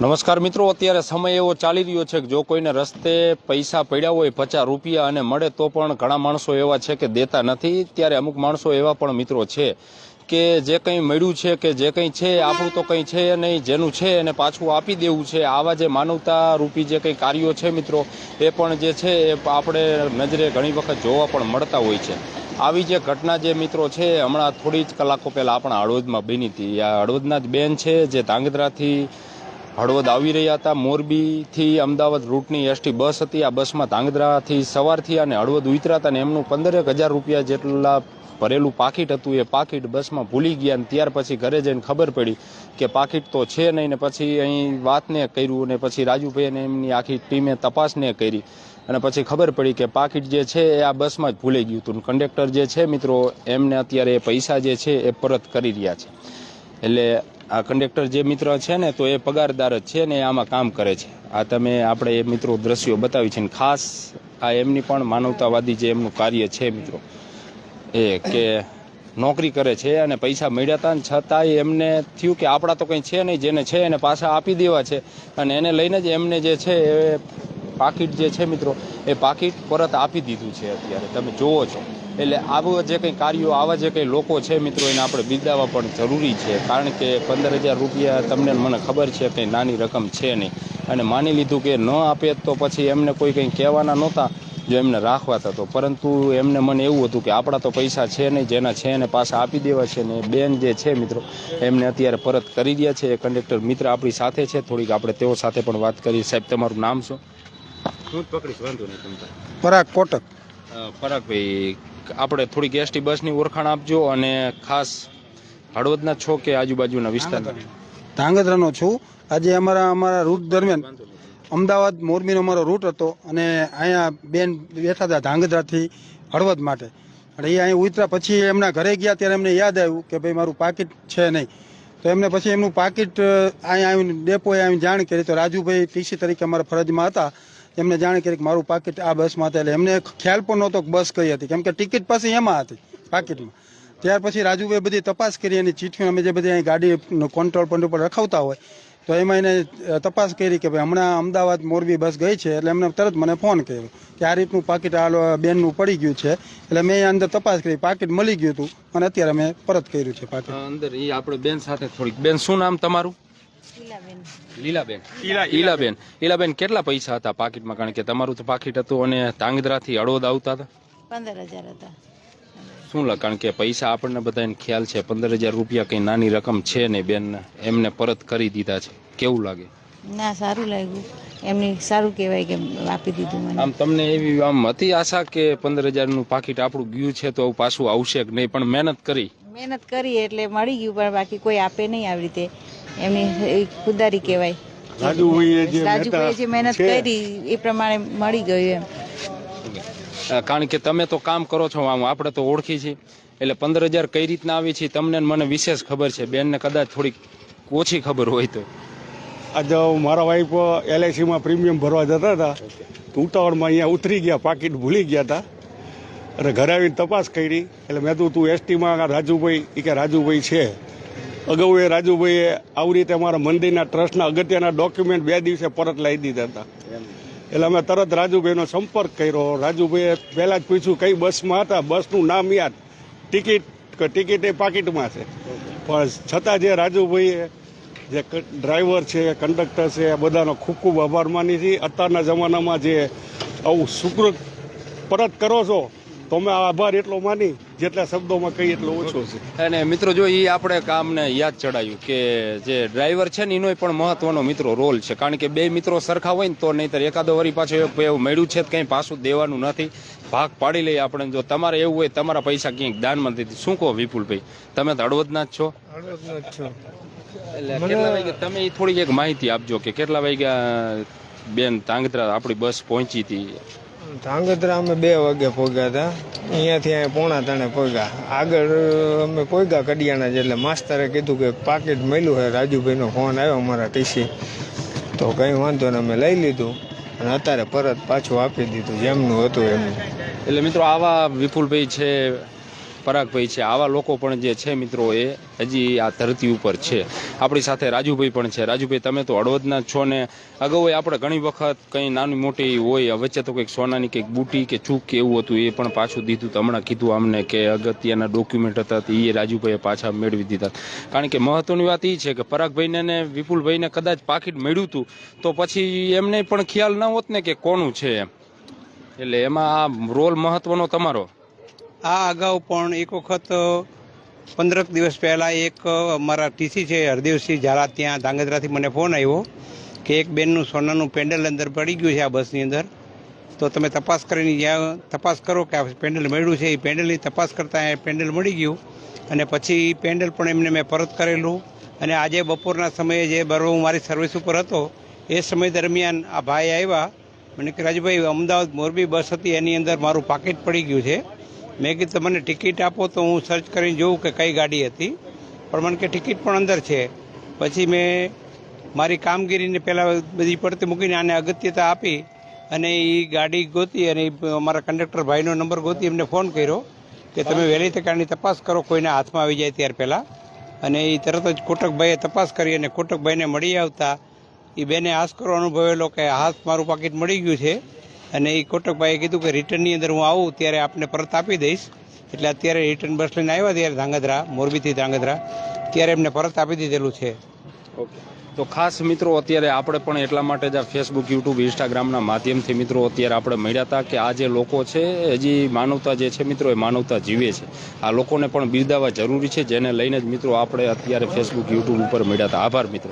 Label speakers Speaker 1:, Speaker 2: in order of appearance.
Speaker 1: નમસ્કાર મિત્રો, અત્યારે સમય એવો ચાલી રહ્યો છે કે જો કોઈને રસ્તે પૈસા પડ્યા હોય, પચાસ રૂપિયા અને મળે તો પણ ઘણા માણસો એવા છે કે દેતા નથી. ત્યારે અમુક માણસો એવા પણ મિત્રો છે કે જે કંઈ મળ્યું છે કે જે કંઈ છે, આપણું તો કંઈ છે નહીં, જેનું છે એને પાછું આપી દેવું છે. આવા જે માનવતા રૂપી જે કંઈ કાર્યો છે મિત્રો, એ પણ જે છે એ આપણે નજરે ઘણી વખત જોવા પણ મળતા હોય છે. આવી જે ઘટના જે મિત્રો છે, હમણાં થોડી જ કલાકો પહેલાં આપણા હળવદમાં બની હતી. આ હળવદના જ બેન છે, જે ધાંગધ્રાથી હળવદ આવી રહ્યા હતા. મોરબીથી અમદાવાદ રૂટની એસટી બસ હતી. આ બસમાં ધાંગધ્રાથી સવારથી અને હળવદ ઉતર્યા હતા અને એમનું પંદરેક હજાર રૂપિયા જેટલા ભરેલું પાકીટ હતું. એ પાકીટ બસમાં ભૂલી ગયા અને ત્યાર પછી ઘરે જઈને ખબર પડી કે પાકીટ તો છે નહીં ને પછી અહીં વાતને કર્યું અને પછી રાજુભાઈ અને એમની આખી ટીમે તપાસને કરી. અને પછી ખબર પડી કે પાકીટ જે છે એ આ બસમાં જ ભૂલાઈ ગયું હતું. કંડક્ટર જે છે મિત્રો, એમને અત્યારે એ પૈસા જે છે એ પરત કરી રહ્યા છે. એટલે આ કંડક્ટર જે મિત્ર છે ને, તો એ પગારદાર જ છે ને આમાં કામ કરે છે. આ તમે આપણે એ મિત્રો દ્રશ્યો બતાવી છે ને, ખાસ આ એમની પણ માનવતાવાદી જે એમનું કાર્ય છે મિત્રો, એ કે નોકરી કરે છે અને પૈસા મળ્યા હતા ને છતાંય એમને થયું કે આપણા તો કંઈ છે નહીં, જેને છે એને પાછા આપી દેવા છે. અને એને લઈને જ એમને જે છે એ પાકીટ જે છે મિત્રો, એ પાકીટ પરત આપી દીધું છે અત્યારે. તમે જોવો છો. એટલે આવું જે કંઈ કાર્યો, આવા જે કંઈ લોકો છે મિત્રો, એને આપણે બિરદાવવા પણ જરૂરી છે. કારણ કે પંદર હજાર રૂપિયા તમને મને ખબર છે કંઈ નાની રકમ છે નહીં. અને માની લીધું કે ન આપે તો પછી એમને કોઈ કંઈ કહેવાના નહોતા જો એમને રાખવા થતો પરંતુ એમને મને એવું હતું કે આપણા તો પૈસા છે નહીં, જેના છે એને પાછા આપી દેવા છે ને બેન જે છે મિત્રો, એમને અત્યારે પરત કરી રહ્યા છે. કંડક્ટર મિત્ર આપણી સાથે છે. થોડીક આપણે તેઓ સાથે પણ વાત કરી. સાહેબ, તમારું નામ શું? હું જ પકડીશ વાંધો નહીં તમે
Speaker 2: પરાગ કોટક.
Speaker 1: પરાગભાઈ આપણે થોડી એસટી બસની ઓળખાણ આપજો અને ખાસ હળવદના છો કે આજુબાજુના વિસ્તાર
Speaker 2: ધાંગધ્રાનો છું. આજે અમારા અમારા રૂટ દરમિયાન અમદાવાદ મોરબીનો અમારો રૂટ હતો અને અહીંયા બેન બેઠા હતા ધાંગધ્રાથી હળવદ માટે. અને એ અહીં ઉતર્યા પછી એમના ઘરે ગયા ત્યારે એમને યાદ આવ્યું કે ભાઈ મારું પાકીટ છે નહીં. તો એમને પછી એમનું પાકીટ અહીંયા આવીને ડેપોએ આવીને જાણ કરી. તો રાજુભાઈ ટીસી તરીકે અમારા ફરજમાં હતા. એમને જાણ કરી કે મારું પાકીટ આ બસમાં હતા. એટલે એમને ખ્યાલ પણ નહોતો બસ કઈ હતી. કેમ કે ટિકિટ પાછી એમાં હતી, પાકીટમાં. ત્યાર પછી રાજુભાઈ બધી તપાસ કરી, એની ચીઠીઓ અમે જે બધી અહીં ગાડી કંટ્રોલ પોઈન્ટ ઉપર રખાવતા હોય, તો એમાં એને તપાસ કરી કે ભાઈ હમણાં અમદાવાદ મોરબી બસ ગઈ છે, એટલે એમને તરત મને ફોન કર્યો કે આ રીતનું પાકીટ આ બેનનું પડી ગયું છે, એટલે મેં અંદર તપાસ કરી, પાકીટ મળી ગયું હતું. અને અત્યારે મેં પરત કર્યું છે પાકીટ.
Speaker 1: અંદર એ આપણે બેન સાથે થોડીક, બેન શું નામ તમારું? લીલાબેન. ઈલાબેન ઈલાબેન કેટલા પૈસા હતા પાકીટમાં? કારણ કે તમારું તો પાકીટ હતું અને ધાંગધ્રાથી હળવદ આવતા હતા.
Speaker 3: પંદર હજાર હતા.
Speaker 1: શું લા કારણ કે પૈસા આપણને બધાને ખ્યાલ છે પંદર હજાર રૂપિયા કઈ નાની રકમ છે ને બેન? એમને પરત કરી દીધા છે. કેવું લાગે?
Speaker 3: ના સારું લાગ્યું. એમને સારું કહેવાય કે આપી દીધું મને.
Speaker 1: આમ તમને એવી આમ હતી આશા કે પંદર હજારનું પાકીટ આપણું ગયું છે તો પાછું આવશે કે નહીં? પણ મહેનત કરી.
Speaker 3: મહેનત કરી એટલે મળી ગયું પણ બાકી કોઈ આપે નહીં આવી રીતે. એમની ખુદારી કહેવાય. રાજુભાઈએ જે મહેનત કરી એ પ્રમાણે મળી ગયું એમ.
Speaker 1: કારણ કે તમે તો કામ કરો છો આમ આપણે તો ઓળખી છીએ. એટલે પંદર હજાર કઈ રીતના આવી છે તમને મને વિશેષ ખબર છે. બેનને કદાચ થોડીક ઓછી ખબર હોય તો.
Speaker 4: આજે મારા વાઈફ એલઆઈસીમાં પ્રીમિયમ ભરવા જતા હતા. તો ઉતાવળમાં અહીંયા ઉતરી ગયા પાકીટ ભૂલી ગયા હતા. અને ઘરે આવીને તપાસ કરી. એટલે મેં તું તું એસટીમાં રાજુભાઈ એ કે રાજુભાઈ છે. અગાઉ એ રાજુભાઈએ આવી રીતે અમારા મંદિરના ટ્રસ્ટના અગત્યના ડોક્યુમેન્ટ બે દિવસે પરત લાવી દીધા હતા. એટલે અમે તરત રાજુભાઈનો સંપર્ક કર્યો. રાજુભાઈએ પહેલાં જ પૂછ્યું કઈ બસમાં હતા? બસનું નામ યાદ. ટિકિટ ટિકિટ એ પાકીટમાં છે. પણ છતાં જે રાજુભાઈએ જે ડ્રાઈવર છે કંડક્ટર છે આ બધાનો ખૂબ ખૂબ આભાર માની છીએ. અત્યારના જમાનામાં જે આવું સુકૃત પરત કરો છો તો અમે આ આભાર એટલો માની જેટલા શબ્દોમાં કહીએ એટલો ઓછો છે.
Speaker 1: અને મિત્રો જો એ આપણે કામને યાદ ચડાયું કે જે ડ્રાઈવર છે ને એનો પણ મહત્વનો મિત્રો રોલ છે. કારણ કે બે મિત્રો સરખા હોય ને તો નહીતર એકાદો વરી પાછો એવું મળ્યું છે તો કંઈ પાછું દેવાનું નથી. ભાગ પાડી લઈએ આપણે. જો તમારે એવું હોય તમારા પૈસા ક્યાંક દાનમાં દીધી. શું કહો વિપુલભાઈ? તમે તો હળવદના જ છો. એટલે કેટલા વાગે તમે એ થોડીક એક માહિતી આપજો કે કેટલા વાગ્યા બેન તાંગત્રા આપણી બસ પહોંચી હતી?
Speaker 5: ધાંગધ્રા અમે બે વાગે પહોંચ્યા હતા. અહીંયાથી અહીંયા પોણા તણે પહોંચ્યા આગળ અમે પહોંચ્યા કડિયાના જ એટલે માસ્તરે કીધું કે પાકીટ મળ્યું છે. રાજુભાઈનો ફોન આવ્યો અમારા ટીસી તો કંઈ વાંધો ને અમે લઈ લીધું અને અત્યારે પરત પાછું આપી દીધું. જેમનું હતું એમનું
Speaker 1: એટલે મિત્રો આવા વિપુલભાઈ છે પરાગભાઈ છે. આવા લોકો પણ જે છે મિત્રો, એ હજી આ ધરતી ઉપર છે. આપણી સાથે રાજુભાઈ પણ છે. રાજુભાઈ, તમે તો હળવદના છો ને? અગાઉ આપણે ઘણી વખત કંઈ નાની મોટી હોય વચ્ચે તો કંઈક સોનાની કંઈક બુટી કે ચૂક કે એવું હતું, એ પણ પાછું દીધું હમણાં કીધું અમને કે અગત્યના ડોક્યુમેન્ટ હતા એ રાજુભાઈએ પાછા મેળવી દીધા. કારણ કે મહત્વની વાત એ છે કે પરાગભાઈને ને વિપુલભાઈને કદાચ પાકીટ મળ્યું હતું તો પછી એમને પણ ખ્યાલ ન હોત ને કે કોનું છે એમ. એટલે એમાં આ રોલ મહત્વનો તમારો?
Speaker 6: આ અગાઉ પણ એક વખત પંદરક દિવસ પહેલાં એક અમારા ટીસી છે, હરદેવસિંહ ઝાલા, ત્યાં ધાંગધ્રાથી મને ફોન આવ્યો કે એક બેનનું સોનાનું પેન્ડલ અંદર પડી ગયું છે આ બસની અંદર. તો તમે તપાસ કરીને જ્યાં તપાસ કરો કે આ પેન્ડલ મળ્યું છે, એ પેન્ડલની તપાસ કરતાં એ પેન્ડલ મળી ગયું. અને પછી પેન્ડલ પણ એમને મેં પરત કરેલું. અને આજે બપોરના સમયે જે બરોબર હું મારી સર્વિસ ઉપર હતો, એ સમય દરમિયાન આ ભાઈ આવ્યા. મને કે, રાજુભાઈ, અમદાવાદ મોરબી બસ હતી, એની અંદર મારું પાકીટ પડી ગયું છે. મેં કીધું મને ટિકિટ આપો તો હું સર્ચ કરીને જોઉં કે કઈ ગાડી હતી. પણ મને કે ટિકિટ પણ અંદર છે. પછી મેં મારી કામગીરીને પહેલાં બધી પડતી મૂકીને આને અગત્યતા આપી અને એ ગાડી ગોતી અને અમારા કંડક્ટર ભાઈનો નંબર ગોતી એમને ફોન કર્યો કે તમે વહેલી તકે આની તપાસ કરો કોઈના હાથમાં આવી જાય ત્યાર પહેલાં. અને એ તરત જ કોટકભાઈએ તપાસ કરી અને કોટકભાઈને મળી આવતા એ બેને આશકરો અનુભવેલો કે હાથ મારું પાકીટ મળી ગયું છે. અને એ કોટકભાઈએ કીધું કે રિટર્નની અંદર હું આવું ત્યારે આપને પરત આપી દઈશ. એટલે અત્યારે રિટર્ન બસ લઈને આવ્યા ત્યારે ધાંગધ્રા, મોરબીથી ધાંગધ્રા, ત્યારે એમને પરત આપી દીધેલું છે.
Speaker 1: ઓકે. તો ખાસ મિત્રો, અત્યારે આપણે પણ એટલા માટે જ આ ફેસબુક યુટ્યુબ ઇન્સ્ટાગ્રામના માધ્યમથી મિત્રો અત્યારે આપણે મળ્યા હતા કે આ જે લોકો છે, હજી માનવતા જે છે મિત્રો, એ માનવતા જીવે છે. આ લોકોને પણ બિરદાવવા જરૂરી છે, જેને લઈને જ મિત્રો આપણે અત્યારે ફેસબુક યુટ્યુબ ઉપર મળ્યા હતા. આભાર મિત્રો.